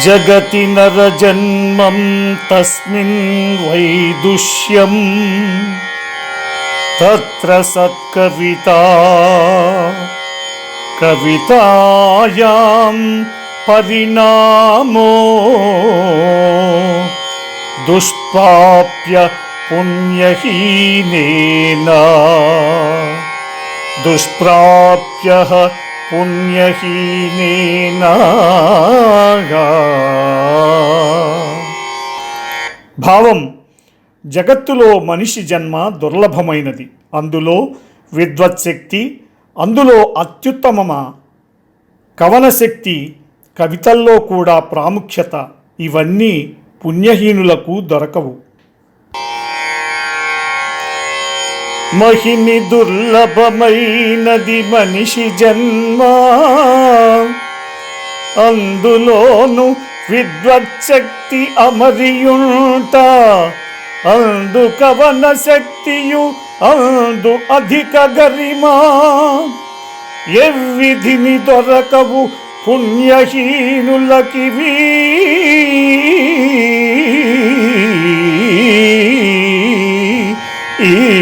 जगति नरजन्मं तस्मिन् वैदुष्यम् तत्र सत्कविता कवितायां परिणामो। दुष्प्राप्य पुण्यहीनेन दुष्प्राप्यः पुण्यहीनेन। భావం జగత్తులో మనిషి జన్మ దుర్లభమైనది. అందులో విద్వత్శక్తి అందులో అత్యుత్తమమ? కవన శక్తి కవితల్లో కూడా ప్రాముఖ్యత. ఇవన్నీ పుణ్యహీనులకు దొరకవు. మహిని దుర్లభమైనది మనిషి జన్మ. అందులోను విద్వచ్చక్తి అమరియుంట. అందు కవన శక్తియు అందు అధిక గరిమా. ఎవ్విధిని దొరకవు పుణ్యహీనులకివి ఈ